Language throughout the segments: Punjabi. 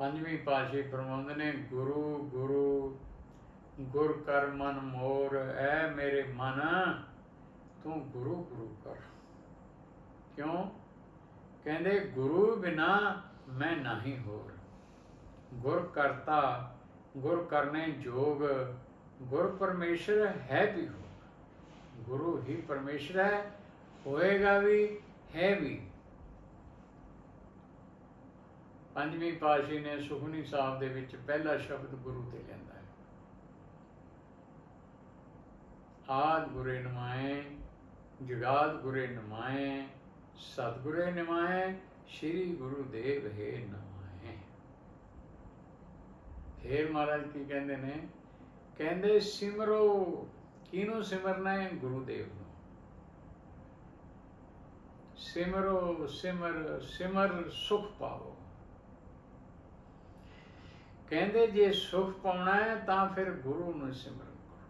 ਪੰਜਵੀਂ ਪਾਸ਼ੀ ਫਰਮਾਉਂਦੇ ਨੇ ਗੁਰੂ ਗੁਰੂ, ਗੁਰ ਕਰ ਮਨ ਮੋਰ, ਐ ਮੇਰੇ ਮਨ, ਤੂੰ ਗੁਰੂ ਗੁਰੂ ਕਰ। ਕਿਉਂ? ਕਹਿੰਦੇ, ਗੁਰੂ ਬਿਨਾ ਮੈਂ ਨਹੀਂ ਹੋਰ। ਗੁਰ ਕਰਤਾ, ਗੁਰ ਕਰਨੇ ਜੋਗ, ਗੁਰ ਪਰਮੇਸ਼ਰ ਹੈ ਵੀ ਹੋ ਗੁਰੂ ਹੀ ਪਰਮੇਸ਼ਰ ਹੈ, ਹੋਏਗਾ ਵੀ, ਹੈ ਵੀ। ਪੰਜਵੀਂ ਪਾਸ਼ੀ ਨੇ ਸੁਖਨੀ ਸਾਹਿਬ ਦੇ ਵਿੱਚ ਪਹਿਲਾ ਸ਼ਬਦ ਗੁਰੂ ਤੇ ਲੈਂਦਾ ਹੈ। ਆਦ ਗੁਰੇ ਨਮਾਏ, ਜਗਾਦ ਗੁਰੇ ਨਮਾਏ, ਸਤਿਗੁਰੇ ਨਮਾਏ, ਸ੍ਰੀ ਗੁਰੂ ਦੇਵ ਹੈ ਨਮਾਏ। ਫੇਰ ਮਹਾਰਾਜ ਕੀ ਕਹਿੰਦੇ ਨੇ? ਕਹਿੰਦੇ, ਸਿਮਰੋ, ਕਿਹਨੂੰ ਸਿਮਰਨਾ ਹੈ? ਗੁਰੂ ਦੇਵ ਨੂੰ। ਸਿਮਰੋ, ਸਿਮਰ ਸਿਮਰ ਸੁਖ ਪਾਓ ਕਹਿੰਦੇ ਜੇ ਸੁਖ ਪਾਉਣਾ ਹੈ ਤਾਂ ਫਿਰ ਗੁਰੂ ਨੂੰ ਸਿਮਰਨ ਕਰੋ।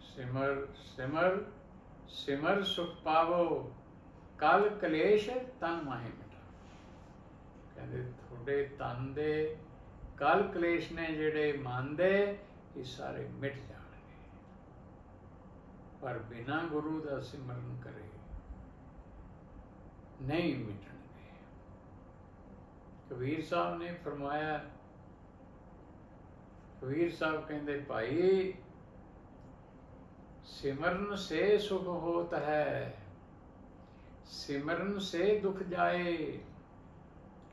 ਸਿਮਰ ਸਿਮਰ ਸਿਮਰ ਸੁਖ ਪਾਵੋ। ਕਲ ਕਲੇਸ਼ ਤਨ ਮਾਹੇ ਮਿਟਾ। ਕਹਿੰਦੇ ਤੁਹਾਡੇ ਤਨ ਦੇ ਕਲ ਕਲੇਸ਼ ਨੇ ਜਿਹੜੇ ਮਨ ਇਹ ਸਾਰੇ ਮਿਟ ਜਾਣਗੇ। ਪਰ ਬਿਨਾ ਗੁਰੂ ਦਾ ਸਿਮਰਨ ਕਰੇ, ਨਹੀਂ ਮਿਟਣਗੇ। ਕਬੀਰ ਸਾਹਿਬ ਨੇ ਫਰਮਾਇਆ, ਕਬੀਰ ਸਾਹਿਬ ਕਹਿੰਦੇ, ਭਾਈ, ਸਿਮਰਨ ਸੇ ਸੁਖ ਹੋਤ ਹੈ, ਸਿਮਰਨ ਸੇ ਦੁਖ ਜਾਏ।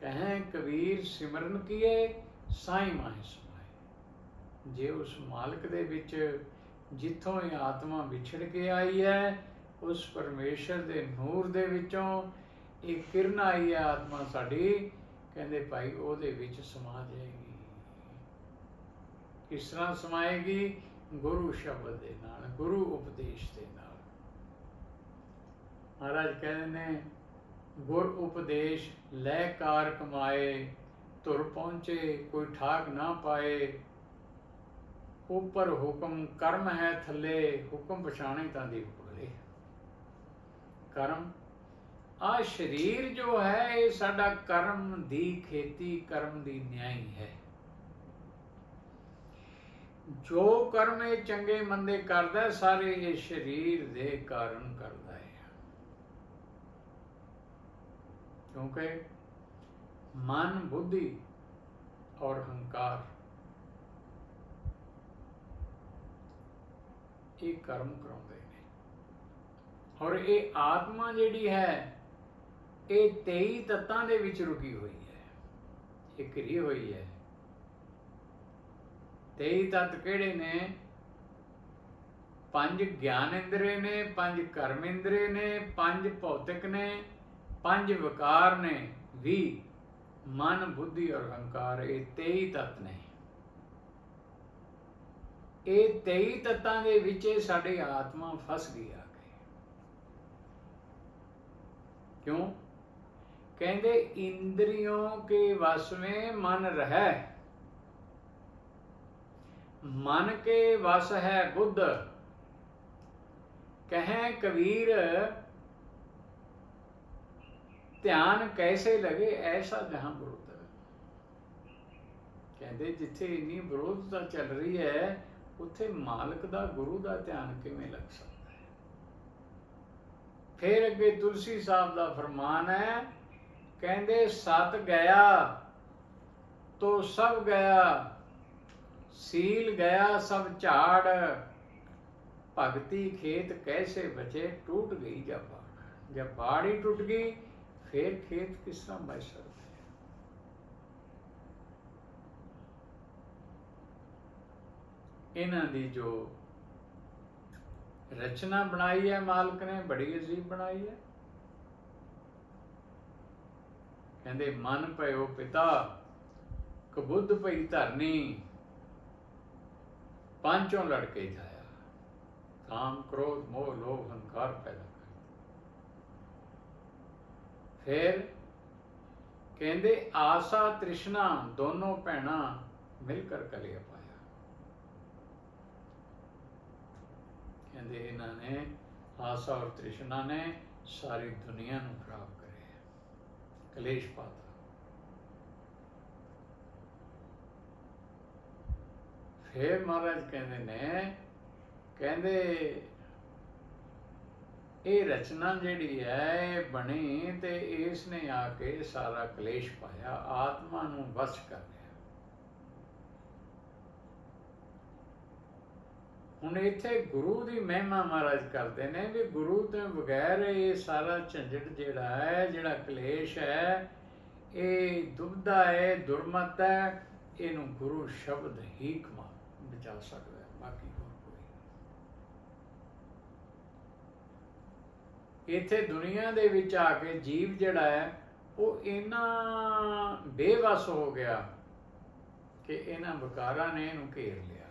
ਕਹੇ, ਕਬੀਰ, ਸਿਮਰਨ ਕੀਏ, ਸਾਈ ਮਾਹਿ ਸਮਾਏ। ਜੇ ਉਸ ਮਾਲਕ ਦੇ ਵਿੱਚ ਜਿੱਥੋਂ ਇਹ ਆਤਮਾ ਵਿਛੜ ਕੇ ਆਈ ਹੈ, ਉਸ ਪਰਮੇਸ਼ਰ ਦੇ ਨੂਰ ਦੇ ਵਿੱਚੋਂ ਇਹ ਕਿਰਨ ਆਈ ਹੈ, ਆਤਮਾ ਸਾਡੀ ਕਹਿੰਦੇ ਭਾਈ ਉਹਦੇ ਵਿੱਚ ਸਮਾ ਜਾਏਗੀ। ਕਿਸ ਤਰ੍ਹਾਂ ਸਮਾਏਗੀ? ਗੁਰੂ ਸ਼ਬਦ ਦੇ ਨਾਲ, ਗੁਰੂ ਉਪਦੇਸ਼ ਦੇ ਨਾਲ। ਮਹਾਰਾਜ ਕਹਿੰਦੇ ਨੇ, ਗੁਰ ਉਪਦੇਸ਼ ਲੈ ਕਾਰ ਕਮਾਏ ਤੁਰ ਪਹੁੰਚੇ, ਕੋਈ ਠਾਕ ਨਾ ਪਾਏ। ਉਪਰ ਹੁਕਮ ਕਰਮ ਹੈ ਥੱਲੇ, ਹੁਕਮ ਪਛਾਣੇ ਤਾਂ ਦੀ ਬੋਲੇ ਕਰਮ ਆ ਸਰੀਰ ਜੋ ਹੈ, ਇਹ ਸਾਡਾ ਕਰਮ ਦੀ ਖੇਤੀ, ਕਰਮ ਦੀ ਨਿਆਈ ਹੈ। ਜੋ ਕਰਮ ਇਹ ਚੰਗੇ ਮੰਦੇ ਕਰਦਾ ਸਾਰੇ ਇਹ ਸਰੀਰ ਦੇ ਕਾਰਨ ਕਰਦਾ ਹੈ। ਕਿਉਂਕਿ ਮਨ, ਬੁੱਧੀ ਔਰ ਹੰਕਾਰ, ਇਹ ਕਰਮ ਕਰਾਉਂਦੇ ਨੇ। ਔਰ ਇਹ ਆਤਮਾ ਜਿਹੜੀ ਹੈ ਇਹ 23 ਤੱਤਾਂ ਦੇ ਵਿੱਚ ਰੁਕੀ ਹੋਈ ਹੈ। ਇਹ ਘਿਰੀ ਹੋਈ ਹੈ। 23 ਤੱਤ ਕਿਹੜੇ ਨੇ? ਪੰਜ ਗਿਆਨ ਇੰਦਰੇ ਨੇ, ਪੰਜ ਕਰਮ ਇੰਦਰੇ ਨੇ, ਪੰਜ ਭੌਤਿਕ ਨੇ, ਪੰਜ ਵਿਕਾਰ ਨੇ, ਵੀ ਮਨ, ਬੁੱਧੀ ਔਰ ਹੰਕਾਰ ਇਹ 23 ਤੱਤ ਨੇ। ਇਹ 23 ਤੱਤਾਂ ਦੇ ਵਿੱਚ ਇਹ ਸਾਡੀ ਆਤਮਾ ਫਸ ਗਈ ਆ ਕੇ। ਕਿਉਂ? ਕਹਿੰਦੇ ਇੰਦਰੀਆਂ ਕੇ ਵਸ ਮੇ ਮਨ ਰਹੈ। ਮਨ ਕੇ ਵਸ ਹੈ ਬੁੱਧ। ਕਹੇ ਕਬੀਰ, ਧਿਆਨ ਕੈਸੇ ਲਗੇ, ਐਸਾ ਜਹਾਂ ਵਿਰੋਧ ਕਹਿੰਦੇ ਜਿੱਥੇ ਇੰਨੀ ਵਿਰੋਧਤਾ ਚੱਲ ਰਹੀ ਹੈ, ਉੱਥੇ ਮਾਲਕ ਦਾ, ਗੁਰੂ ਦਾ ਧਿਆਨ ਕਿਵੇਂ ਲੱਗ ਸਕਦਾ ਹੈ? ਫਿਰ ਅੱਗੇ ਤੁਲਸੀ ਸਾਹਿਬ ਦਾ ਫਰਮਾਨ ਹੈ ਕਹਿੰਦੇ, ਸਤ ਗਿਆ, ਤੋ ਸਭ ਗਿਆ, ਸੀਲ ਗਿਆ ਸਭ ਝਾੜ, ਭਗਤੀ ਖੇਤ ਕੈਸੇ ਬਚੇ ਟूट ਗਈ ਜਬ ਬਾੜ ਜਬ ਬਾੜ ਹੀ ਟੁੱਟ ਗਈ, ਫਿਰ ਖੇਤ ਕਿਸ ਤਰ੍ਹਾਂ ਬਚ ਸਕਦਾ ਇਹਨਾਂ ਦੀ ਜੋ ਰਚਨਾ ਬਣਾਈ ਹੈ ਮਾਲਕ ਨੇ, ਬੜੀ ਅਜੀਬ ਬਣਾਈ ਹੈ। ਕਹਿੰਦੇ, ਮਨ ਭਇਓ ਪਿਤਾ, ਕਬੁੱਧ ਭਈ ਧਰਨੀ, ਪਾਂਚੋਂ ਲੜਕੇ ਜਾਇਆ। ਕਾਮ, ਕ੍ਰੋਧ, ਮੋਹ, ਲੋਭ, ਹੰਕਾਰ ਪੈਦਾ ਕਰ। ਫਿਰ ਕਹਿੰਦੇ, ਆਸਾ, ਤ੍ਰਿਸ਼ਨਾ, ਦੋਨੋਂ ਭੈਣਾਂ ਮਿਲ ਕਰ ਕਲਿਆ ਪਾਇਆ। ਕਹਿੰਦੇ, ਇਹਨਾਂ ਨੇ, ਆਸਾ ਔਰ ਤ੍ਰਿਸ਼ਨਾ ਨੇ ਸਾਰੀ ਦੁਨੀਆ ਨੂੰ ਖਰਾਬ ਕਰਿਆ ਕਲੇਸ਼ ਪਾਤਾ। ਫੇਰ ਮਹਾਰਾਜ ਕਹਿੰਦੇ ਨੇ, ਕਹਿੰਦੇ, ਇਹ ਰਚਨਾ ਜਿਹੜੀ ਹੈ, ਇਹ ਬਣੀ ਤੇ ਇਸ ਨੇ ਆ ਕੇ ਸਾਰਾ ਕਲੇਸ਼ ਪਾਇਆ, ਆਤਮਾ ਨੂੰ ਵਸ ਕਰ ਹੁਣ ਇੱਥੇ ਗੁਰੂ ਦੀ ਮਹਿਮਾ ਮਹਾਰਾਜ ਕਰਦੇ ਨੇ ਵੀ ਗੁਰੂ ਤੋਂ ਬਗੈਰ ਇਹ ਸਾਰਾ ਝੰਡਟ ਜਿਹੜਾ ਹੈ, ਜਿਹੜਾ ਕਲੇਸ਼ ਹੈ, ਇਹ ਦੁਬਦਾ ਹੈ, ਦੁਰਮਤ ਹੈ, ਇਹਨੂੰ ਗੁਰੂ ਸ਼ਬਦ ਹੀ ਕਮਾ ਬਚਾ ਸਕਦਾ ਹੈ, ਬਾਕੀ ਹੋਰ ਕੋਈ ਇੱਥੇ ਦੁਨੀਆ ਦੇ ਵਿੱਚ ਆ ਕੇ ਜੀਵ ਜਿਹੜਾ ਹੈ, ਉਹ ਇਨਾ ਬੇਵਸ ਹੋ ਗਿਆ ਕਿ ਇਹਨਾਂ ਵਿਕਾਰਾਂ ਨੇ ਇਹਨੂੰ ਘੇਰ ਲਿਆ।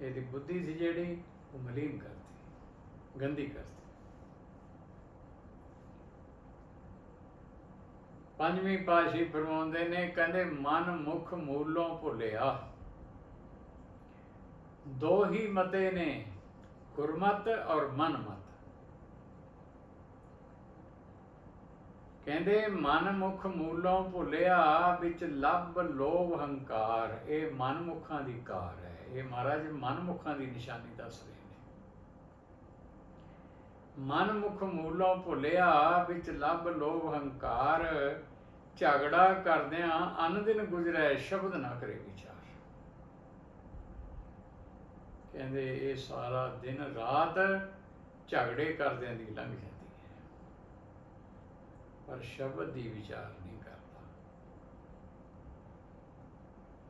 ਇਹਦੀ ਬੁੱਧੀ ਸੀ ਜਿਹੜੀ, ਉਹ ਮਲੀਨ ਕਰਤੀ ਗੰਦੀ ਕਰਤੀ ਪੰਜਵੀਂ ਪਾਸ਼ੀ ਫਰਮਾਉਂਦੇ ਨੇ, ਕਹਿੰਦੇ, ਮਨ ਮੁਖ ਮੂਲੋਂ ਭੁੱਲਿਆ। ਦੋ ਹੀ ਮਤੇ ਨੇ, ਗੁਰਮਤ ਔਰ ਮਨਮਤ। ਕਹਿੰਦੇ, ਮਨ ਮੁਖ ਮੂਲੋਂ ਭੁੱਲਿਆ, ਵਿੱਚ ਲੱਭ ਲੋਭ ਹੰਕਾਰ। ਇਹ ਮਨ ਮੁਖਾਂ ਦੀ ਕਾਰ ਹੈ। ਇਹ ਮਹਾਰਾਜ ਮਨ ਮੁਖਾਂ ਦੀ ਨਿਸ਼ਾਨੀ ਦੱਸ ਰਹੇ ਨੇ। ਮਨ ਮੂਲੋਂ ਭੁੱਲਿਆ, ਵਿੱਚ ਲੱਭ ਲੋਭ ਹੰਕਾਰ। ਝਗੜਾ ਕਰਦਿਆਂ ਅਨ ਦਿਨ ਗੁਜ਼ਰੈ, ਸ਼ਬਦ ਨਾ ਕਰੇ ਵਿਚਾਰ। ਕਹਿੰਦੇ ਇਹ ਸਾਰਾ ਦਿਨ ਰਾਤ ਝਗੜੇ ਕਰਦਿਆਂ ਦੀ ਲੰਘ ਜਾਂਦੀ ਹੈ। ਪਰ ਸ਼ਬਦ ਦੀ ਵਿਚਾਰ ਨਹੀਂ ਕਰਦਾ।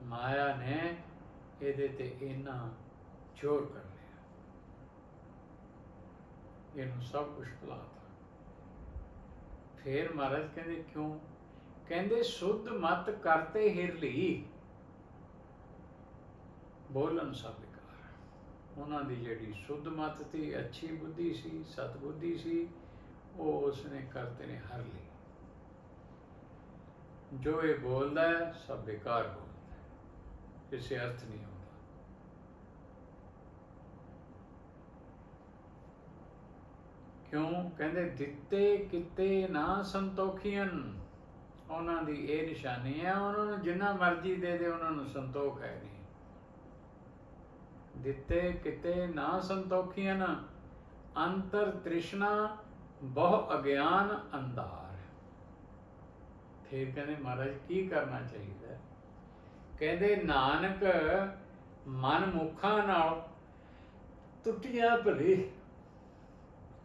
ਮਾਇਆ ਨੇ ਇਹਦੇ ਤੇ ਇੰਨਾ ਜ਼ੋਰ ਕਰ ਲਿਆ ਇਹਨੂੰ ਸਭ ਕੁਝ ਭੁਲਾਤਾ। ਫੇਰ ਮਹਾਰਾਜ ਕਹਿੰਦੇ, ਕਿਉਂ? ਕਹਿੰਦੇ, ਸੁੱਧ ਮਤ ਕਰਤੇ ਹਿਰਲੀ ਬੋਲਨ ਸਭ ਵਿਕਾਰ ਉਹਨਾਂ ਦੀ ਜਿਹੜੀ ਸੁੱਧ ਮਤ ਸੀ, ਅੱਛੀ ਬੁੱਧੀ ਸੀ ਸਤ ਬੁੱਧੀ ਸੀ, ਉਹ ਉਸਨੇ ਕਰਤੇ ਨੇ ਹਰ ਲਈ। ਜੋ ਇਹ ਬੋਲਦਾ ਹੈ, ਸਭ ਬੇਕਾਰ ਬੋਲਦਾ ਕਿਸੇ ਅਰਥ ਨਹੀਂ ਆਉਂਦਾ। ਕਿਉਂ? ਕਹਿੰਦੇ, ਦਿੱਤੇ ਕਿਤੇ ਨਾ ਸੰਤੋਖੀਆਂ ਉਹਨਾਂ ਦੀ ਇਹ ਨਿਸ਼ਾਨੀ ਹੈ, ਉਹਨਾਂ ਨੂੰ ਜਿੰਨਾ ਮਰਜ਼ੀ ਦੇ ਦੇ, ਉਹਨਾਂ ਨੂੰ ਸੰਤੋਖ ਹੈ ਨਹੀਂ। ਦਿੱਤੇ ਕਿਤੇ ਨਾ ਸੰਤੋਖੀਆਂ ਅੰਤਰ ਤ੍ਰਿਸ਼ਨਾ ਬਹੁ ਅਗਿਆਨ ਅੰਧਾਰ। ਫਿਰ ਕਹਿੰਦੇ, ਮਹਾਰਾਜ, ਕੀ ਕਰਨਾ ਚਾਹੀਦਾ? ਕਹਿੰਦੇ, ਨਾਨਕ, ਮਨ ਮੁਖਾਂ ਨਾਲ ਟੁੱਟਿਆ ਭਲੇ।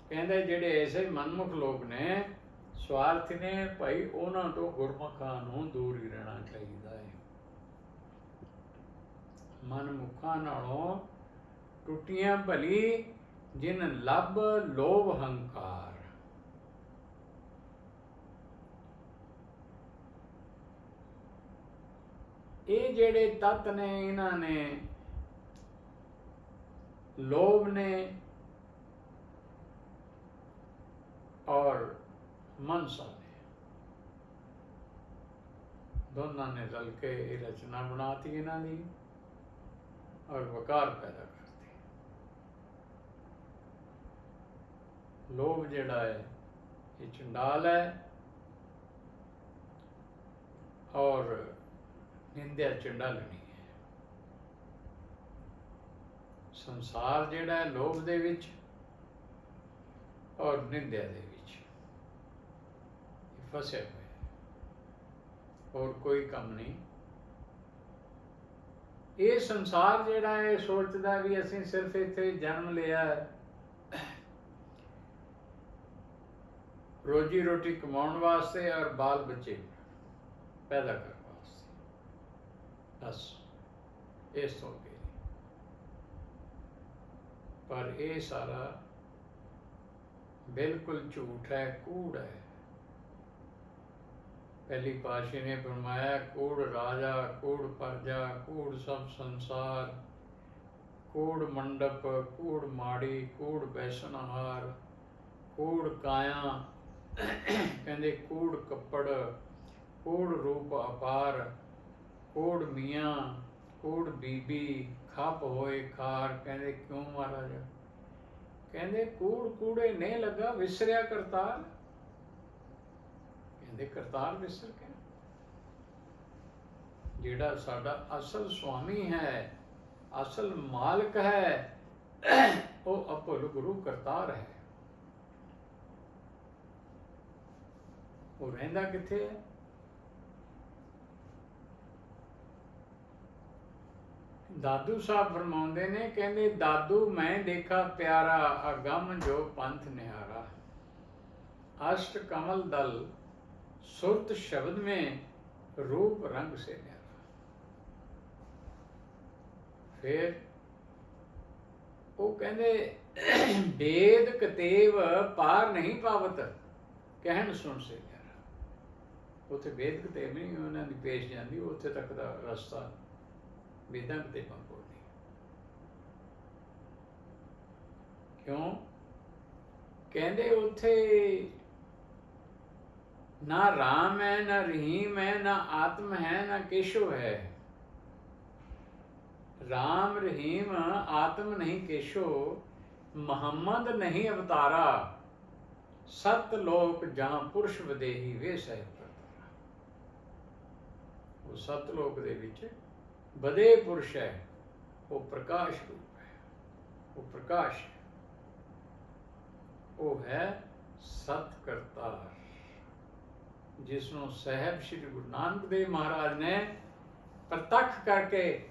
ਕਹਿੰਦੇ, ਜਿਹੜੇ ਐਸੇ ਮਨਮੁਖ ਲੋਕ ਨੇ, ਸਵਾਰਥ ਨੇ, ਭਾਈ ਉਹਨਾਂ ਤੋਂ ਗੁਰਮੁਖਾਂ ਨੂੰ ਦੂਰ ਹੀ ਰਹਿਣਾ ਚਾਹੀਦਾ ਹੈ ਮਨਮੁਖਾਂ ਨਾਲੋਂ ਟੁੱਟੀਆਂ ਭਲੀ, ਜਿਨ ਲੱਭ ਲੋਭ ਹੰਕਾਰ ਇਹ ਜਿਹੜੇ ਤਤ ਨੇ, ਇਹਨਾਂ ਨੇ, ਲੋਭ ਨੇ ਔਰ ਮਨਸਾ ਨੇ। ਦੋਨਾਂ ਨੇ ਰਲ ਕੇ ਇਹ ਰਚਨਾ ਬਣਾਤੀ ਇਹਨਾਂ ਦੀ ਔਰ ਵਕਾਰ ਪੈਦਾ ਕਰਤੀ। ਲੋਭ ਜਿਹੜਾ ਹੈ, ਇਹ ਚੰਡਾਲ ਹੈ ਔਰ ਨਿੰਦਿਆ ਚੰਡਾਲਣੀ ਹੈ। ਸੰਸਾਰ ਜਿਹੜਾ ਹੈ ਲੋਭ ਦੇ ਵਿੱਚ ਔਰ ਨਿੰਦਿਆ ਦੇ ਵਿੱਚ। ਇਹ ਫਸੇ ਹੋਏ ਹੋਰ ਕੋਈ ਕੰਮ ਨਹੀਂ। ਇਹ ਸੰਸਾਰ ਜਿਹੜਾ ਹੈ, ਇਹ ਸੋਚਦਾ ਵੀ ਅਸੀਂ ਸਿਰਫ ਇੱਥੇ ਜਨਮ ਲਿਆ ਰੋਜੀ ਰੋਟੀ ਕਮਾਉਣ ਵਾਸਤੇ ਔਰ ਬਾਲ ਬੱਚੇ ਪੈਦਾ ਕਰ ਬਸ ਇਸ ਤੋਂ ਅੱਗੇ ਪਰ ਇਹ ਸਾਰਾ ਬਿਲਕੁਲ ਝੂਠ ਹੈ, ਕੂੜ ਹੈ। ਪਹਿਲੀ ਪਾਸ਼ੀ ਨੇ ਫਰਮਾਇਆ, ਕੂੜ ਰਾਜਾ, ਕੂੜ ਪਰਜਾ, ਕੂੜ ਸਭ ਸੰਸਾਰ, ਕੋੜ ਮੰਡਪ, ਕੂੜ ਮਾੜੀ, ਕੂੜ ਬੈਸਨਹਾਰ ਕੋੜ ਕਾਇਆ, ਕਹਿੰਦੇ ਕੂੜ ਕੱਪੜ, ਕੂੜ ਰੂਪ ਅਪਾਰ ਕੋੜ ਮੀਆਂ, ਕੋੜ ਬੀਬੀ, ਖੱਪ ਹੋਏ ਖਾਰ, ਕਹਿੰਦੇ ਕਿਉਂ ਮਹਾਰਾਜ? ਕਹਿੰਦੇ ਕੂੜ ਕੂੜੇ ਨੇ ਲੱਗਾ, ਵਿਸਰਿਆ ਕਰਤਾਰ। ਕਹਿੰਦੇ ਕਰਤਾਰ ਵਿਸਰ ਕੇ ਜਿਹੜਾ ਸਾਡਾ ਅਸਲ ਸੁਆਮੀ ਹੈ, ਅਸਲ ਮਾਲਕ ਹੈ, ਉਹ ਅਪੁੱਲ ਗੁਰੂ ਕਰਤਾਰ ਹੈ। ਉਹ ਰਹਿੰਦਾ ਕਿੱਥੇ ਹੈ? ਦਾਦੂ ਸਾਹਿਬ ਫਰਮਾਉਂਦੇ ਨੇ, ਕਹਿੰਦੇ, ਦਾਦੂ, ਮੈਂ ਦੇਖਾ ਪਿਆਰਾ ਅਗੰਮ ਜੋ ਪੰਥ ਨਿਹਾਰਾ। ਅਸ਼ਟ ਕਮਲ ਦਲ, ਸੁਰਤ ਸ਼ਬਦ ਮੇਂ ਰੂਪ ਰੰਗ ਸੇ ਨਿਹਾਰਾ ਫਿਰ ਉਹ ਕਹਿੰਦੇ ਵੇਦ ਕਤੇਵ ਪਾਰ ਨਹੀਂ ਪਾਵਤ, ਕਹਿਣ ਸੁਣ ਸੇ ਉਥੇ ਵੇਦ ਕਤੇਵ ਨਹੀਂ, ਉਹਨਾਂ ਦੀ ਪੇਸ਼ ਜਾਂਦੀ, ਉੱਥੇ ਤੱਕ ਦਾ ਰਸਤਾ वेदांत पंपोली ਕਿਉਂ ਕਹਿੰਦੇ ਉੱਥੇ ਨਾ ਰਾਮ ਹੈ ਨਾ ਰਹੀਮ ਹੈ ਨਾ ਆਤਮ ਹੈ ਨਾ ਕੇਸ਼ਵ ਹੈ ਰਾਮ ਰਹੀਮ ਆਤਮ ਨਹੀਂ ਕੇਸ਼ੋ ਮੁਹੰਮਦ ਨਹੀਂ ਅਵਤਾਰਾ ਸਤ ਲੋਕ ਜਾਂ ਪੁਰਸ਼ ਵਿਦੇਹੀ ਵੇ ਸਹਿ ਉਹ ਸਤ ਲੋਕ ਦੇ ਵਿੱਚ ਵਧੇ ਪੁਰਸ਼ ਹੈ, ਉਹ ਪ੍ਰਕਾਸ਼ ਰੂਪ ਹੈ। ਉਹ ਪ੍ਰਕਾਸ਼ ਹੈ। ਉਹ ਹੈ ਸਤ ਕਰਤਾਰ ਜਿਸ ਨੂੰ ਸਹਿਬ ਸ੍ਰੀ ਗੁਰੂ ਨਾਨਕ ਦੇਵ ਮਹਾਰਾਜ ਨੇ ਪ੍ਰਤੱਖ ਕਰਕੇ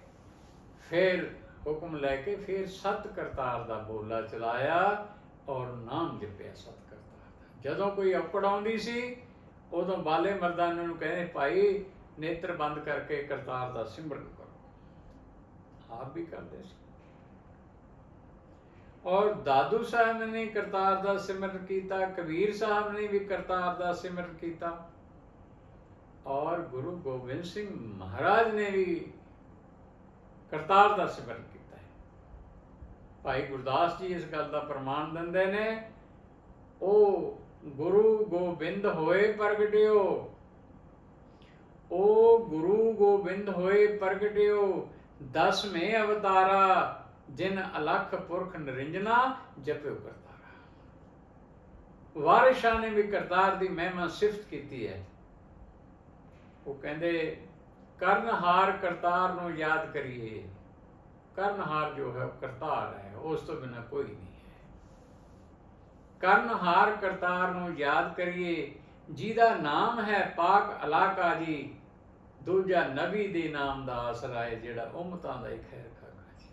ਫਿਰ ਹੁਕਮ ਲੈ ਕੇ ਫਿਰ ਸਤ ਕਰਤਾਰ ਦਾ ਬੋਲਾ ਚਲਾਇਆ ਔਰ ਨਾਮ ਜਪਿਆ ਸਤ ਕਰਤਾਰ ਦਾ। ਜਦੋਂ ਕੋਈ ਔਕੜ ਆਉਂਦੀ ਸੀ, ਉਦੋਂ ਬਾਲੇ ਮਰਦਾਨੇ ਨੂੰ ਕਹਿੰਦੇ, ਭਾਈ, ਨੇਤਰ ਬੰਦ ਕਰਕੇ ਕਰਤਾਰ ਦਾ ਸਿਮਰਨ ਆਪ ਵੀ ਕਰਦੇ ਸੀ। ਔਰ ਦਾਦੂ ਸਾਹਿਬ ਨੇ ਕਰਤਾਰ ਦਾ ਸਿਮਰਨ ਕੀਤਾ, ਕਬੀਰ ਸਾਹਿਬ ਨੇ ਵੀ ਕਰਤਾਰ ਦਾ ਸਿਮਰਨ ਕੀਤਾ। ਔਰ ਗੁਰੂ ਗੋਬਿੰਦ ਸਿੰਘ ਮਹਾਰਾਜ ਨੇ ਵੀ ਕਰਤਾਰ ਦਾ ਸਿਮਰਨ ਕੀਤਾ ਹੈ। ਭਾਈ ਗੁਰਦਾਸ ਜੀ ਇਸ ਗੱਲ ਦਾ ਪ੍ਰਮਾਣ ਦਿੰਦੇ ਨੇ, ਉਹ ਗੁਰੂ ਗੋਬਿੰਦ ਹੋਏ ਪ੍ਰਗਟਿਓ, ਉਹ ਗੁਰੂ ਗੋਬਿੰਦ ਹੋਏ ਪ੍ਰਗਟਿਓ ਦਸਵੇਂ ਅਵਤਾਰਾ, ਜਿਨ ਅਲਖ ਪੁਰਖ ਨਿਰੰਜਨਾ ਜਪਿਓ ਕਰਤਾਰਾ। ਵਾਰਿਸ਼ਾਂ ਨੇ ਵੀ ਕਰਤਾਰ ਦੀ ਮਹਿਮਾ ਸਿਫਤ ਕੀਤੀ ਹੈ। ਉਹ ਕਹਿੰਦੇ, ਕਰਨਹਾਰ ਕਰਤਾਰ ਨੂੰ ਯਾਦ ਕਰੀਏ। ਕਰਨਹਾਰ ਜੋ ਹੈ ਕਰਤਾਰ ਹੈ, ਉਸ ਤੋਂ ਬਿਨਾ ਕੋਈ ਨਹੀਂ ਹੈ। ਕਰਨਹਾਰ ਕਰਤਾਰ ਨੂੰ ਯਾਦ ਕਰੀਏ, ਜਿਹਦਾ ਨਾਮ ਹੈ ਪਾਕ ਅਲਾਕਾ ਜੀ ਦੂਜਾ ਨਬੀ ਦੇ ਨਾਮ ਦਾ ਆਸਰਾ ਹੈ ਜਿਹੜਾ ਉਮਤਾਂ ਦਾ ਹੀ ਖੈਰ ਖਾਗਾ ਜੀ।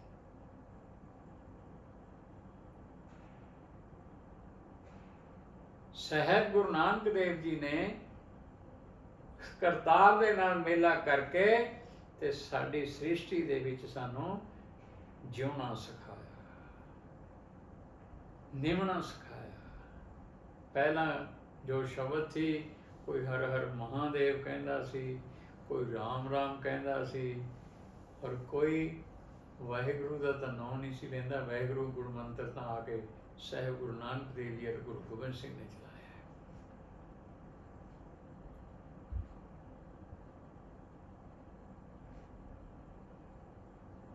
ਸਹਿਬ ਗੁਰੂ ਨਾਨਕ ਦੇਵ ਜੀ ਨੇ ਕਰਤਾਰ ਦੇ ਨਾਲ ਮੇਲਾ ਕਰਕੇ ਤੇ ਸਾਡੀ ਸ੍ਰਿਸ਼ਟੀ ਦੇ ਵਿੱਚ ਸਾਨੂੰ ਜਿਉਣਾ ਸਿਖਾਇਆ, ਨਿਮਣਾ ਸਿਖਾਇਆ। ਪਹਿਲਾਂ ਜੋ ਸ਼ਬਦ ਸੀ, ਕੋਈ ਹਰ ਹਰ ਮਹਾਦੇਵ ਕਹਿੰਦਾ ਸੀ ਕੋਈ ਰਾਮ ਰਾਮ ਕਹਿੰਦਾ ਸੀ, ਪਰ ਕੋਈ ਵਾਹਿਗੁਰੂ ਦਾ ਤਾਂ ਨਾਮ ਨਹੀਂ ਸੀ ਲੈਂਦਾ। ਵਾਹਿਗੁਰੂ ਗੁਰੂ ਮੰਤਰ ਤਾਂ ਆ ਕੇ ਸਹਿਬ ਗੁਰੂ ਨਾਨਕ ਦੇਵ ਜੀ ਔਰ ਗੁਰੂ ਗੋਬਿੰਦ ਸਿੰਘ ਨੇ ਚਲਾਇਆ। ਹੈ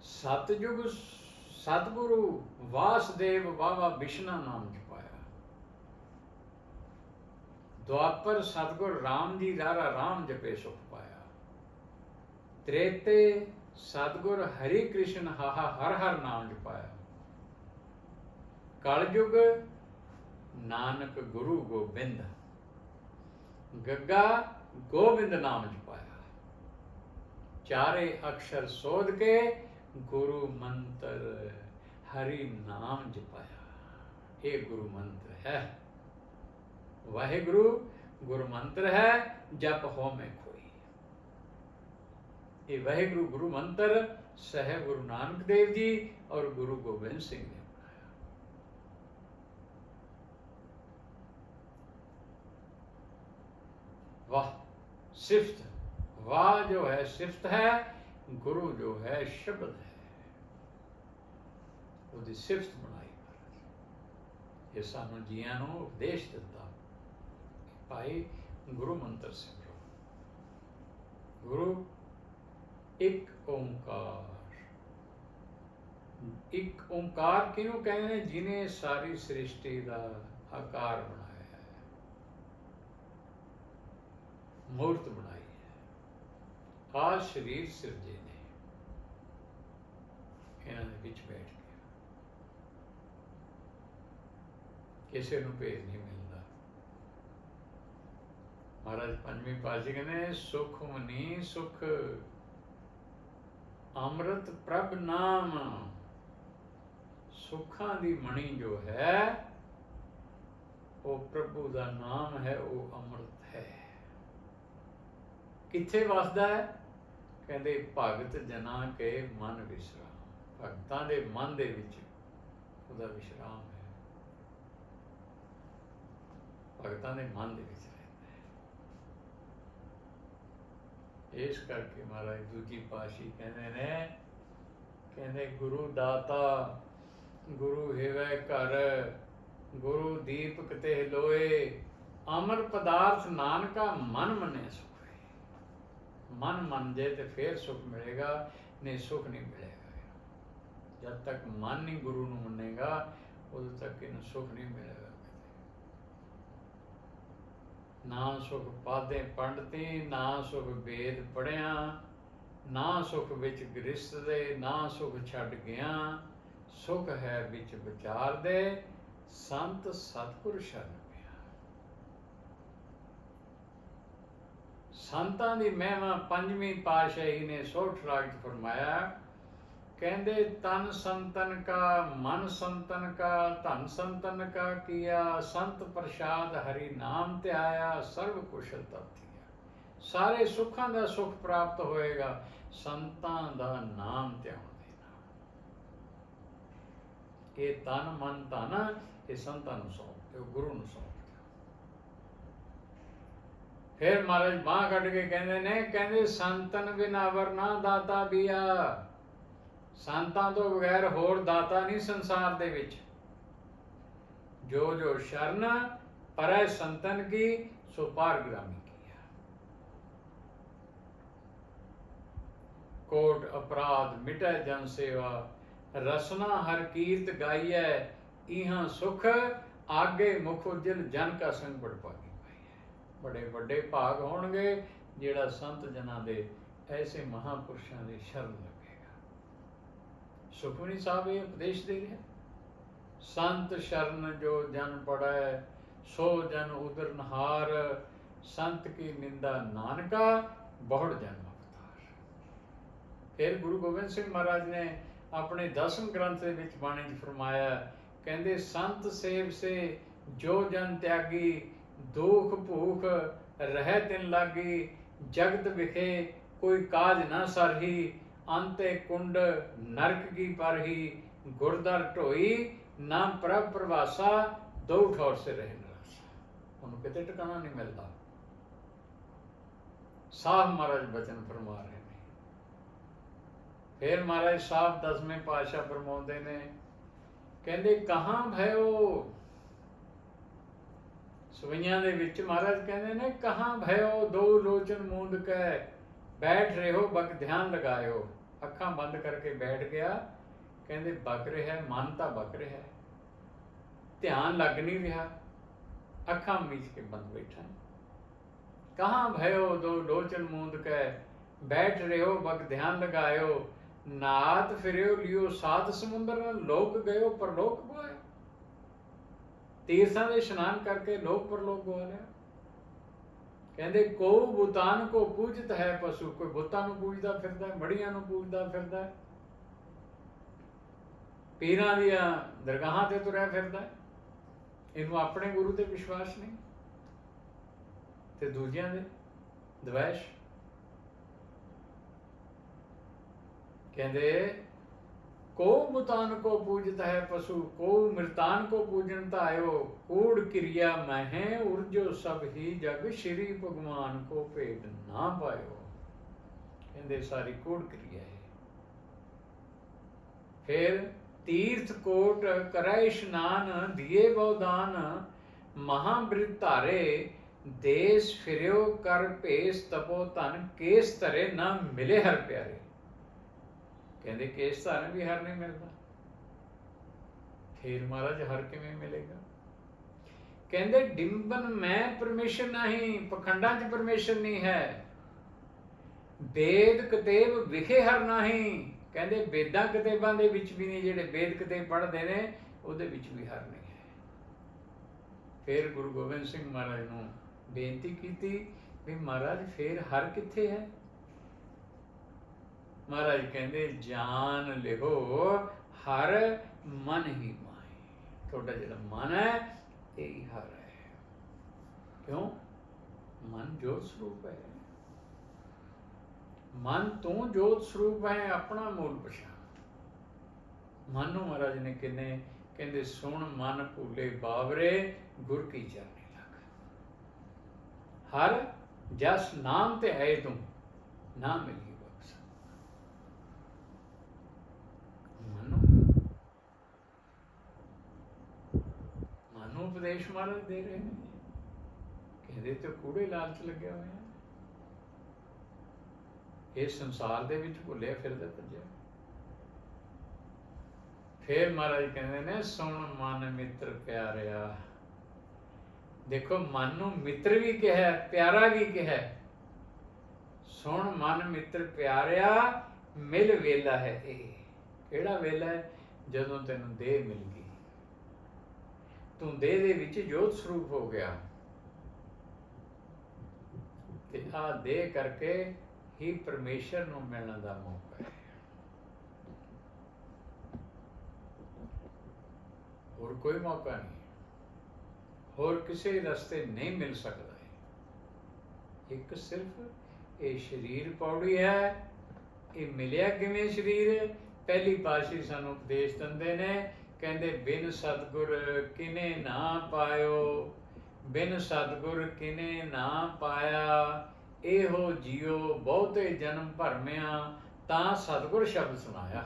ਸਤਜੁਗ ਸਤਿਗੁਰੂ ਵਾਸਦੇਵ ਬਾਬਾ ਬਿਸ਼ਨਾ ਨਾਮ ਜਪਾਇਆ। ਦੁਆਪਰ ਸਤਗੁਰ ਰਾਮ ਜੀ ਰਾਰਾ ਰਾਮ ਜਪੇ ਸੁਖ ਪਾਇਆ ਤ੍ਰੇਤੇ ਸਤਗੁਰ ਹਰੀ ਕ੍ਰਿਸ਼ਨ ਹਾਹਾ ਹਰ ਹਰ ਨਾਮ ਜਪਾਇਆ ਕਲਯੁਗ ਨਾਨਕ ਗੁਰੂ ਗੋਬਿੰਦ ਗੱਗਾ ਗੋਬਿੰਦ ਨਾਮ ਜਪਾਇਆ ਚਾਰੇ ਅਕਸ਼ਰ ਸੋਧ ਕੇ ਗੁਰੂ ਮੰਤਰ ਹਰੀ ਨਾਮ ਜਪਾਇਆ ਇਹ ਗੁਰੂ ਮੰਤਰ ਹੈ ਵਾਹਿਗੁਰੂ ਗੁਰੂ ਮੰਤਰ ਹੈ ਜਪ ਹੋਮੇ ਕੋਈ ਇਹ ਵਾਹਿਗੁਰੂ ਗੁਰੂ ਮੰਤਰ ਸਹਿਬ ਗੁਰੂ ਨਾਨਕ ਦੇਵ ਜੀ ਔਰ ਗੁਰੂ ਗੋਬਿੰਦ ਸਿੰਘ ਨੇ ਬਣਾਇਆ ਵਾਹ, ਸਿਫਤ। ਵਾਹ ਜੋ ਹੈ ਸਿਫਤ ਹੈ, ਗੁਰੂ ਜੋ ਹੈ ਸ਼ਬਦ ਹੈ। ਉਹਦੀ ਸਿਫਤ ਬਣਾਈ ਇਹ ਸਾਨੂੰ ਜੀਆਂ ਨੂੰ ਉਪਦੇਸ਼ ਦਿੱਤਾ ਭਾਈ ਗੁਰੂ ਮੰਤਰ ਸਿਮਰੋ ਗੁਰੂ ਇੱਕ ਓੰਕਾਰ। ਇੱਕ ਓੰਕਾਰ ਕਿਹਨੂੰ ਕਹਿੰਦੇ ਨੇ? ਜਿਨੇ ਸਾਰੀ ਸ੍ਰਿਸ਼ਟੀ ਦਾ ਆਕਾਰ ਬਣਾਇਆ ਹੈ। ਮੂਰਤ ਬਣਾਈ ਹੈ। ਆ ਸਰੀਰ ਸਿਰਜੇ ਨੇ। ਇਹਨਾਂ ਦੇ ਵਿੱਚ ਬੈਠ ਗਿਆ। ਕਿਸੇ ਨੂੰ ਭੇਜ ਨਹੀਂ ਮਿਲਦਾ। ਮਹਾਰਾਜ ਪੰਜਵੀਂ ਪਾਸ਼ੀ ਕਹਿੰਦੇ ਸੁਖ ਮਨੀ ਸੁਖ ਅੰਮ੍ਰਿਤ ਪ੍ਰਭ ਨਾਮ। ਸੁੱਖਾਂ ਦੀ ਮਣੀ ਜੋ ਹੈ, ਉਹ ਪ੍ਰਭੂ ਦਾ ਨਾਮ ਹੈ, ਉਹ ਅੰਮ੍ਰਿਤ ਹੈ। ਕਿੱਥੇ ਵਸਦਾ ਹੈ? ਕਹਿੰਦੇ ਭਗਤ ਜਨਾ ਕੇ ਮਨ ਵਿਸਰਾਮ। ਭਗਤਾਂ ਦੇ ਮਨ ਦੇ ਵਿੱਚ ਉਹਦਾ ਵਿਸ਼ਰਾਮ ਹੈ। ਭਗਤਾਂ ਦੇ ਮਨ ਦੇ ਵਿੱਚ ਰਹਿੰਦਾ ਹੈ ਇਸ ਕਰਕੇ ਮਹਾਰਾਜ ਦੂਜੀ ਪਾਸ਼ੀ ਕਹਿੰਦੇ ਨੇ, ਕਹਿੰਦੇ ਗੁਰੂ ਦਾਤਾ, ਗੁਰੂ ਹੈਵੇ ਘਰ, ਗੁਰੂ ਦੀਪਕ ਤੇ ਲੋਏ ਅਮਰ ਪਦਾਰਥ ਨਾਨਕਾ ਮਨ ਮੰਨੇ ਸੁਖ। ਮਨ ਮੰਨ ਜੇ ਤੇ ਫੇਰ ਸੁਖ ਮਿਲੇਗਾ, ਨਹੀਂ ਸੁਖ ਨਹੀਂ ਮਿਲੇਗਾ। ਜਦ ਤੱਕ ਮਨ ਨਹੀਂ ਗੁਰੂ ਨੂੰ ਮੰਨੇਗਾ, ਉਦੋਂ ਤੱਕ ਇਹਨੂੰ ਸੁਖ ਨਹੀਂ ਮਿਲੇਗਾ। ਨਾ ਸੁਖ ਪਾਦੇ ਪੰਡਤੀ, ਨਾ ਸੁਖ ਵੇਦ ਪੜਿਆ, ਨਾ ਸੁਖ ਵਿੱਚ ਗ੍ਰਸਤ ਦੇ ਨਾ ਸੁਖ ਛੱਡ ਗਿਆ, ਸੁਖ ਹੈ ਵਿੱਚ ਵਿਚਾਰ ਦੇ ਸੰਤ ਸਤਿਗੁਰ ਸ਼ਰਨ ਪਿਆ। ਸੰਤਾਂ ਦੀ ਮਹਿਮਾ ਪੰਜਵੀਂ ਪਾਤਸ਼ਾਹੀ ਨੇ ਸੋਠ ਰਾਗ ਚ ਫਰਮਾਇਆ ਕਹਿੰਦੇ ਤਨ ਸੰਤਨ ਕਾ, ਮਨ ਸੰਤਨ ਕਾ, ਧਨ ਸੰਤਨ ਕਾ ਕੀਆ, ਸੰਤ ਪ੍ਰਸਾਦ ਹਰੀ ਨਾਮ ਤੇ ਆਇਆ ਸਰਬ ਕੁਸ਼ਲ ਤਪਤੀਆ। ਸਾਰੇ ਸੁੱਖਾਂ ਦਾ ਸੁਖ ਪ੍ਰਾਪਤ ਹੋਏਗਾ, ਸੰਤਾਂ ਦਾ ਨਾਮ ਧਿਆਉਣ ਦੇ ਨਾਲ। ਇਹ ਤਨ, ਮਨ, ਧਨ ਇਹ ਸੰਤਾਂ ਨੂੰ ਸੌਂਪ ਦਿਓ ਗੁਰੂ ਨੂੰ ਸੌਂਪ ਦਿਓ ਫਿਰ ਮਹਾਰਾਜ ਬਾਹ ਕੱਢ ਕੇ ਕਹਿੰਦੇ ਨੇ, ਕਹਿੰਦੇ ਸੰਤਨ ਬਿਨਾ ਵਰਨਾ ਦਾਤਾ ਬੀਆ। ਸੰਤਾਂ ਤੋਂ ਬਗੈਰ ਹੋਰ ਦਾਤਾ ਨਹੀਂ ਸੰਸਾਰ ਦੇ ਵਿੱਚ। ਜੋ ਜੋ ਸ਼ਰਨ ਪਰੈ ਸੰਤਨ ਕੀ, ਸੋ ਪਾਰਗ੍ਰਾਮੀ ਕੀਆ ਕੋਟ ਅਪਰਾਧ ਮਿਟੈ ਜਨ ਸੇਵਾ, ਰਸਨਾ ਹਰ ਕੀਰਤ ਗਾਈਐ ਇਹਾਂ ਸੁਖ, ਆਗੇ ਮੁਖ ਉਜਲ ਜਨ ਕਾ ਸੰਗ ਬੜ ਪਾਗੀ ਬੜੇ ਵੱਡੇ ਭਾਗ ਹੋਣਗੇ ਜਿਹੜਾ ਸੰਤ ਜਨਾਂ ਦੇ ਐਸੇ ਮਹਾਪੁਰਸ਼ਾਂ ਦੇ ਸ਼ਰਨ ਸੁਖਮਨੀ ਸਾਹਿਬ ਇਹ ਉਪਦੇਸ਼ ਦੇ ਰਿਹਾ ਸੰਤ ਸ਼ਰਨ ਜੋ ਜਨ ਪੜੈ ਸੋ ਜਨ ਉਦਰ ਨਹਾਰ, ਸੰਤ ਕੀ ਨਿੰਦਾ ਨਾਨਕਾ, ਬਹੁੜ ਜਨ ਅਵਤਾਰ। ਫਿਰ ਗੁਰੂ ਗੋਬਿੰਦ ਸਿੰਘ ਮਹਾਰਾਜ ਨੇ ਆਪਣੇ ਦਸਮ ਗ੍ਰੰਥ ਦੇ ਵਿੱਚ ਬਾਣੀ 'ਚ ਫਰਮਾਇਆ, ਕਹਿੰਦੇ, ਸੰਤ ਸੇਵ ਸੇ, ਜੋ ਜਨ ਤਿਆਗੀ, ਦੁਖ ਭੂਖ ਰਹਿ ਤਿਨ ਲਾਗੀ, ਜਗਤ ਵਿਖੇ ਕੋਈ ਕਾਜ ਨਾ ਸਰਹੀ ਅੰਤੇ ਕੁੰਡ ਨਰਕ ਕੀ ਪਰਹੀ ਗੁਰਦਰ ਢੋਈ, ਨਾ ਪ੍ਰਭ ਪ੍ਰਵਾਸਾ, ਦੋ ਠੌਰ ਸੇ ਰਹਿ ਨਰਾਸਾ ਉਹਨੂੰ ਕਿਤੇ ਟਿਕਾਣਾ ਨਹੀਂ ਮਿਲਦਾ। ਸਾਹਿਬ ਮਹਾਰਾਜ ਬਚਨ ਫਰਮਾ ਰਹੇ ਨੇ। ਫਿਰ ਮਹਾਰਾਜ ਸਾਹਿਬ ਦਸਵੇਂ ਪਾਤਸ਼ਾਹ ਫਰਮਾਉਂਦੇ ਨੇ, ਕਹਿੰਦੇ, ਕਹਾਂ ਭਇਓ? ਸਵਈਆਂ ਦੇ ਵਿੱਚ ਮਹਾਰਾਜ ਕਹਿੰਦੇ ਨੇ, ਕਹਾਂ ਭਇਓ? ਦੋ ਲੋਚਨ ਮੂੰਦ ਕੈ ਬੈਠ ਰਹੋ ਬਕ ਧਿਆਨ ਲਗਾਇਓ ਅੱਖਾਂ ਬੰਦ ਕਰਕੇ ਬੈਠ ਗਿਆ। ਕਹਿੰਦੇ, ਬਕ ਰਿਹਾ, ਮਨ ਤਾਂ ਬਕ ਰਿਹਾ। ਧਿਆਨ ਲੱਗ ਨਹੀਂ ਰਿਹਾ। ਅੱਖਾਂ ਮੀਚ ਕੇ ਬੰਦ ਬੈਠਾ। ਕਹਾਂ ਭਇਓ ਦੋ ਲੋਚਨ ਮੂੰਦ ਕੈ ਬੈਠ ਰਹੋ ਬਕ ਧਿਆਨ ਲਗਾਇਓ ਨਾਤ ਫਿਰਿਓ, ਲਿਓ ਸਾਤ ਸਮੁੰਦਰ, ਲੋਕ ਗਇਓ, ਪਰਲੋਕ ਗਵਾਏ। ਤੀਰਥਾਂ ਦੇ ਇਸ਼ਨਾਨ ਕਰਕੇ ਲੋਕ ਪਰਲੋਕ ਗਵਾ ਲਿਆ। ਕਹਿੰਦੇ ਕੋ ਬੁਤਾਨ ਕੋ ਪੂਜਤ ਹੈ ਪਸ਼ੂ, ਕੋਈ ਬੁੱਤਾਂ ਨੂੰ ਪੂਜਦਾ ਫਿਰਦਾ, ਮੜੀਆਂ ਨੂੰ ਪੂਜਦਾ ਫਿਰਦਾ। ਪੀਰਾਂ ਦੀਆਂ ਦਰਗਾਹਾਂ ਤੇ ਤੁਰਿਆ ਫਿਰਦਾ। ਇਹਨੂੰ ਆਪਣੇ ਗੁਰੂ ਤੇ ਵਿਸ਼ਵਾਸ ਨਹੀਂ। ਤੇ ਦੂਜਿਆਂ ਦੇ ਦਵੈਸ਼। ਕਹਿੰਦੇ ਕੋ ਬੁਤਾਨ ਕੋ ਪੂਜਤ ਹੈ ਪਸ਼ੂ ਕੋ ਮਿਰਤਾਨ ਕੋ ਪੂਜਨ ਤਾਇਓ ਕੂੜ ਕਿਰਿਆ ਮਹਿ ਉਰਜੋ ਸਭ ਹੀ ਜਗ ਸ਼੍ਰੀ ਭਗਵਾਨ ਕੋ ਭੇਦ ਨਾ ਪਾਇਓ ਕਹਿੰਦੇ ਸਾਰੀ ਕੂੜ ਕਿਰਿਆ ਹੈ ਫਿਰ ਤੀਰਥ ਕੋਟ ਕਰੈ ਇਸ਼ਨਾਨ ਦੀਏ ਬਉਦਾਨ ਮਹਾਬ੍ਰਿਤ ਧਾਰੇ ਦੇਸ ਫਿਰਿਓ ਕਰ ਭੇਸ ਤਪੋ ਧਨ ਕੇਸ ਧਰੇ ਨਾ ਮਿਲੇ ਹਰ ਪਿਆਰੇ ਕਹਿੰਦੇ ਕੇਸ ਧਾਰਨ ਵੀ ਹਰ ਨਹੀਂ ਮਿਲਦਾ। ਫੇਰ ਮਹਾਰਾਜ ਹਰ ਕਿਵੇਂ ਮਿਲੇਗਾ? ਕਹਿੰਦੇ ਡਿੰਬਨ ਮੈਂ ਪਰਮੇਸ਼ਰ ਨਹੀਂ, ਪਖੰਡਾਂ 'ਚ ਪਰਮੇਸ਼ਰ ਨਹੀਂ ਹੈ। ਵੇਦ ਕਤੇਬ ਵਿਖੇ ਹਰ ਨਹੀਂ। ਕਹਿੰਦੇ ਵੇਦਾਂ ਕਤੇਬਾਂ ਦੇ ਵਿੱਚ ਵੀ ਨਹੀਂ, ਜਿਹੜੇ ਵੇਦ ਕਤੇਬ ਪੜ੍ਹਦੇ ਨੇ, ਉਹਦੇ ਵਿੱਚ ਵੀ ਹਰ ਨਹੀਂ ਹੈ। ਫਿਰ ਗੁਰੂ ਗੋਬਿੰਦ ਸਿੰਘ ਮਹਾਰਾਜ ਨੂੰ ਬੇਨਤੀ ਕੀਤੀ ਵੀ ਮਹਾਰਾਜ, ਫਿਰ ਹਰ ਕਿੱਥੇ ਹੈ? ਮਹਾਰਾਜ ਕਹਿੰਦੇ, ਜਾਨ ਲਿਹੋ, ਹਰ ਮਨ ਹੀ ਮਾਈ ਤੁਹਾਡਾ ਜਿਹੜਾ ਮਨ ਹੈ, ਇਹ ਹੀ ਹਰ ਹੈ। ਕਿਉਂ? ਮਨ ਜੋਤ ਸਰੂਪ ਹੈ। ਮਨ ਤੋਂ ਜੋਤ ਸਰੂਪ ਹੈ, ਆਪਣਾ ਮੂਲ ਪਛਾਣ। ਮਨ ਨੂੰ ਮਹਾਰਾਜ ਨੇ ਕਿੰਨੇ ਕਹਿੰਦੇ, ਸੁਣ ਮਨ ਭੂਲੇ ਬਾਵਰੇ, ਗੁਰ ਕੀ ਚਰਨੀ ਲਗ ਹਰ ਜਸ ਨਾਮ ਤੇ ਹੈ ਤੂੰ ਨਾ ਮਿਲੀ ਬਖਸ਼ ਮਨੋ ਮਨੋ ਮਹਾਰਾਜ ਦੇ ਰਹੇ ਨੇ। ਕਹਿੰਦੇ ਤੇ ਕੂੜੇ ਲਾਲਚ ਲੱਗਿਆ ਹੋਇਆ ਇਹ ਸੰਸਾਰ ਦੇ ਵਿੱਚ ਭੁੱਲਿਆ ਫਿਰਦਾ ਭੱਜਿਆ ਫੇਰ ਮਹਾਰਾਜ ਕਹਿੰਦੇ ਨੇ, ਸੁਣ ਮਨ ਮਿੱਤਰ ਪਿਆਰਿਆ। ਦੇਖੋ, ਮਨ ਨੂੰ ਮਿੱਤਰ ਵੀ ਕਿਹਾ ਪਿਆਰਾ ਵੀ ਕਿਹਾ ਸੁਣ ਮਨ ਮਿੱਤਰ ਪਿਆਰਿਆ, ਮਿਲ ਵੇਲਾ ਹੈ ਇਹ। ਕਿਹੜਾ ਵੇਲਾ ਹੈ? ਜਦੋਂ ਤੈਨੂੰ ਦੇਹ ਮਿਲ ਗਈ ਤੂੰ ਦੇਹ ਦੇ ਵਿੱਚ ਜੋਤ ਸਰੂਪ ਹੋ ਗਿਆ। ਤੇ ਆ ਦੇਹ ਕਰਕੇ ਹੀ ਪਰਮੇਸ਼ਰ ਨੂੰ ਮਿਲਣ ਦਾ ਮੌਕਾ ਹੈ। ਹੋਰ ਕੋਈ ਮੌਕਾ ਨਹੀਂ ਹੋਰ ਕਿਸੇ ਰਸਤੇ ਨਹੀਂ ਮਿਲ ਸਕਦਾ ਇੱਕ ਸਿਰਫ ਇਹ ਸਰੀਰ ਪੌੜੀ ਹੈ। ਇਹ ਮਿਲਿਆ ਕਿਵੇਂ ਸਰੀਰ? ਪਹਿਲੀ ਪਾਸ਼ੀ ਸਾਨੂੰ ਉਪਦੇਸ਼ ਦਿੰਦੇ ਨੇ ਕਹਿੰਦੇ, ਬਿਨ ਸਤਗੁਰ ਕਿਨੇ ਨਾ ਪਾਇਓ, ਬਿਨ ਸਤਗੁਰ ਕਿਨੇ ਨਾ ਪਾਇਆ, ਇਹੋ ਜਿਉ ਬਹੁਤੇ ਜਨਮ ਭਰਮਿਆ, ਤਾਂ ਸਤਗੁਰ ਸ਼ਬਦ ਸੁਣਾਇਆ।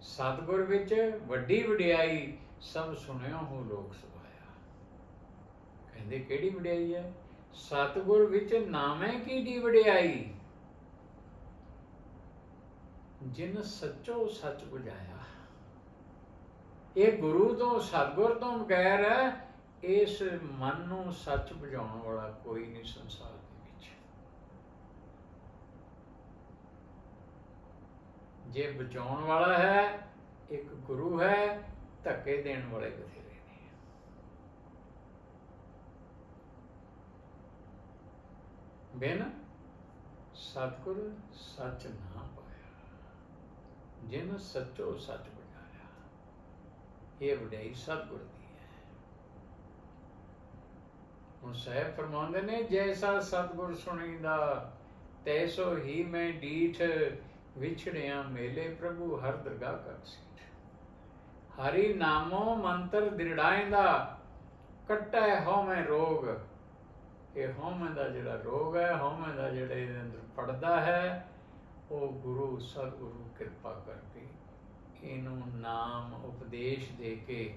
ਸਤਗੁਰ ਵਿੱਚ ਵੱਡੀ ਵਡਿਆਈ ਸਭ ਸੁਣਿਓ ਹੋ ਲੋਕ ਸੁਭਾਇਆ। ਕਹਿੰਦੇ, ਕਿਹੜੀ ਵਡਿਆਈ ਹੈ? ਸਤਗੁਰ ਵਿੱਚ ਨਾਮੈ ਕੀ ਦੀ ਵਡਿਆਈ? ਜਿਨ ਸੱਚੋ ਸੱਚ ਬੁਝਾਇਆ ਇਹ ਗੁਰੂ ਤੋਂ, ਸਤਗੁਰ ਤੋਂ ਬਗੈਰ ਇਸ ਮਨ ਨੂੰ ਸੱਚ 부ਝਾਉਣ ਵਾਲਾ ਕੋਈ ਨਹੀਂ ਸੰਸਾਰ ਦੇ ਵਿੱਚ। ਜੇ ਬਚਾਉਣ ਵਾਲਾ ਹੈ, ਇੱਕ ਗੁਰੂ ਹੈ, ਧੱਕੇ ਦੇਣ ਵਾਲੇ ਬਥੇਰੇ ਨੇ। ਬਿਨ ਸਤਿਗੁਰ ਸੱਚ ਨਾ ਪਾਇਆ। ਜਿਨ ਸੱਚੋ ਸੱਚ ਬੁਝਾਇਆ ਇਹ ਵਡਿਆਈ ਸਤਿਗੁਰ ਦੀ ਹੈ ਹੁਣ ਸਾਹਿਬ ਫਰਮਾਉਂਦੇ ਨੇ ਜੈਸਾ ਸਤਿਗੁਰ ਸੁਣੀਦਾ ਤੈਸੋ ਹੀ ਮੈਂ ਡੀਠ ਵਿਛੜਿਆ ਮੇਲੇ ਪ੍ਰਭੂ ਹਰ ਦਰਗਾਹ ਕਰ ਸੀਠ ਹਰੀ ਨਾਮੋ ਮੰਤਰ ਦਿਰੜਾਇਂਦਾ ਕੱਟੈ ਹਉਮੈ ਰੋਗ ਇਹ ਹਉਮੈ ਦਾ ਜਿਹੜਾ ਰੋਗ ਹੈ ਹਉਮੈ ਦਾ ਜਿਹੜਾ ਇਹਦੇ ਅੰਦਰ ਪੜਦਾ ਹੈ ਉਹ ਗੁਰੂ ਸਤਿਗੁਰੂ ਕਿਰਪਾ ਕਰਕੇ ਇਹਨੂੰ ਨਾਮ ਉਪਦੇਸ਼ ਦੇ ਕੇ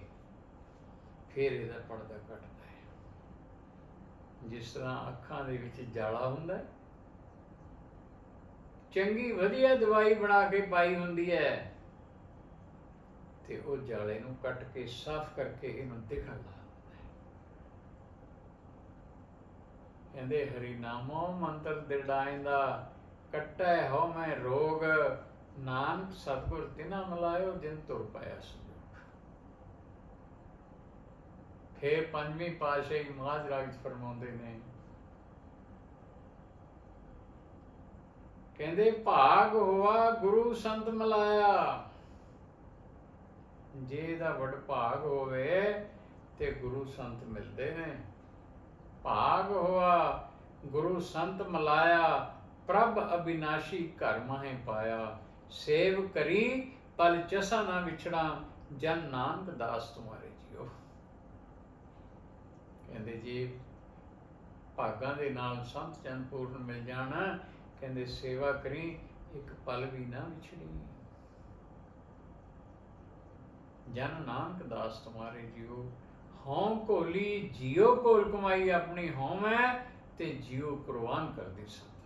ਫਿਰ ਇਹਦਾ ਪੜਦਾ ਕੱਟਦਾ ਹੈ। ਜਿਸ ਤਰ੍ਹਾਂ ਅੱਖਾਂ ਦੇ ਵਿੱਚ ਜਾਲਾ ਹੁੰਦਾ ਹੈ, ਚੰਗੀ ਵਧੀਆ ਦਵਾਈ ਬਣਾ ਕੇ ਪਾਈ ਹੁੰਦੀ ਹੈ ਤੇ ਉਹ ਜਾਲੇ ਨੂੰ ਕੱਟ ਕੇ ਸਾਫ਼ ਕਰਕੇ ਇਹਨੂੰ ਦਿਖਣ ਲਾ ਕਹਿੰਦੇ ਹਰੀ ਨਾਮੋ ਮੰਤਰ ਦਿੜਾਇਂਦਾ ਕੱਟੈ ਹੋ ਮੈਂ ਰੋਗ ਨਾਨਕ ਸਤਗੁਰ ਤਿਨਾ ਮਿਲਾਇਓ ਜਿਨ ਤੁਰ ਪਾਇਆ ਸੰਜੋਗ ਫੇਰ ਪੰਜਵੀਂ ਪਾਤਸ਼ਾਹੀ ਮਾਜ ਰਾਗ ਫਰਮਾਉਂਦੇ ਨੇ, ਕਹਿੰਦੇ, ਭਾਗ ਹੋਆ ਗੁਰੂ ਸੰਤ ਮਲਾਇਆ। ਜੇ ਦਾ ਵਡ ਭਾਗ ਹੋਵੇ ਤੇ ਗੁਰੂ ਸੰਤ ਮਿਲਦੇ ਨੇ। ਭਾਗ ਹੋਆ ਗੁਰੂ ਸੰਤ ਮਲਾਇਆ, ਪ੍ਰਭ ਅਬਿਨਾਸ਼ੀ ਘਰ ਮਾਹੇ ਪਾਇਆ। ਸੇਵ ਕਰੀ, ਪਲ ਚਸਾ ਨਾ ਵਿਛੜਾ, ਜਨ ਨਾਨਕ ਦਾਸ ਤੁਮਾਰੇ ਜੀਓ। ਕਹਿੰਦੇ ਜੀ, ਭਾਗਾਂ ਦੇ ਨਾਲ ਸੰਤ ਜਨ ਪੂਰਨ ਮਿਲ ਜਾਣਾ, ਕਹਿੰਦੇ ਸੇਵਾ ਕਰੀ, ਇੱਕ ਪਲ ਵੀ ਨਾ ਵਿਛੜੀ। ਜਨ ਨਾਨਕ ਦਾਸ ਤੁਮਾਰੇ ਜੀਓ। ਹਉ ਕੋਲੀ ਜਿਉ ਕੋਲ ਕਮਾਈ ਆਪਣੀ ਹਉ ਹੈ ਤੇ ਜਿਉ ਕੁਰਬਾਨ ਕਰਦੀ ਸੰਤਾਂ।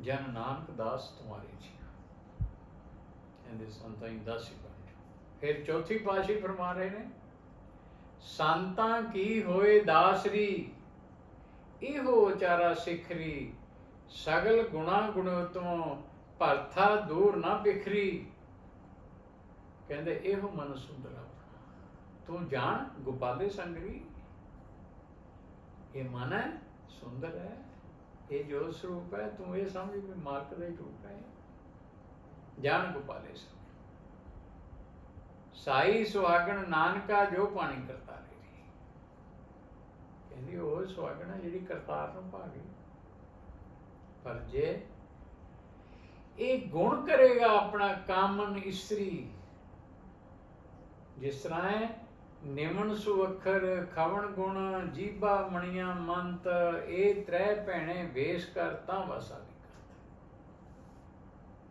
ਜਨ ਨਾਨਕ ਦਾਸ ਤੁਮਾਰੇ ਜੀਓ ਕਹਿੰਦੇ ਸੰਤਾਂ ਹੀ ਦਾਸੀ ਬਣ ਫਿਰ ਚੌਥੀ ਪਾਸ਼ੀ ਫਰਮਾ ਰਹੇ ਨੇ, ਸੰਤਾਂ ਕੀ ਹੋਏ ਦਾਸਰੀ? ਇਹੋ ਚਾਰਾ ਸਿਖਰੀ। ਸਗਲ ਗੁਣਾ ਗੁਣਵਤੋਂ ਭਰਥਾ ਦੂਰ ਨਾ ਬਿਖਰੀ। ਕਹਿੰਦੇ, ਇਹੋ ਮਨ ਸੁੰਦਰ ਤੂੰ ਜਾਣ, ਗੋਪਾਲੇ ਸੰਗਰੀ ਇਹ ਮਨ ਹੈ, ਸੁੰਦਰ ਹੈ। ਇਹ ਜੋ ਸਰੂਪ ਹੈ, ਤੂੰ ਇਹ ਸਮਝ ਵੀ ਮਾਲਕ ਦਾ ਹੀ ਰੂਪ ਹੈ। ਜਾਣ ਗੋਪਾਲੇ ਸੰਗਰੀ ਸਾਈ ਸੁਹਾਗਣ ਨਾਨਕਾ ਜੋ ਪਾਣੀ ਕਰਤਾ ਰੇ ਕਹਿੰਦੀ ਉਹ ਸੁਹਾਗਣ ਹੈ ਜਿਹੜੀ ਕਰਤਾਰ ਨੂੰ ਭਾਗੀ ਪਰ ਜੇ ਇਹ ਗੁਣ ਕਰੇਗਾ ਆਪਣਾ ਕਾਮਨ ਇਸਤਰੀ, ਜਿਸ ਤਰ੍ਹਾਂ ਹੈ ਨਿਮਨ ਸੁਵਖਰ ਖਵਣ ਗੁਣ ਜੀਬਾ ਮਣੀਆਂ ਮੰਤ ਇਹ ਤ੍ਰੈ ਭੈਣੇ ਵੇਸ਼ ਕਰ ਤਾਂ ਵਸਾਗੀ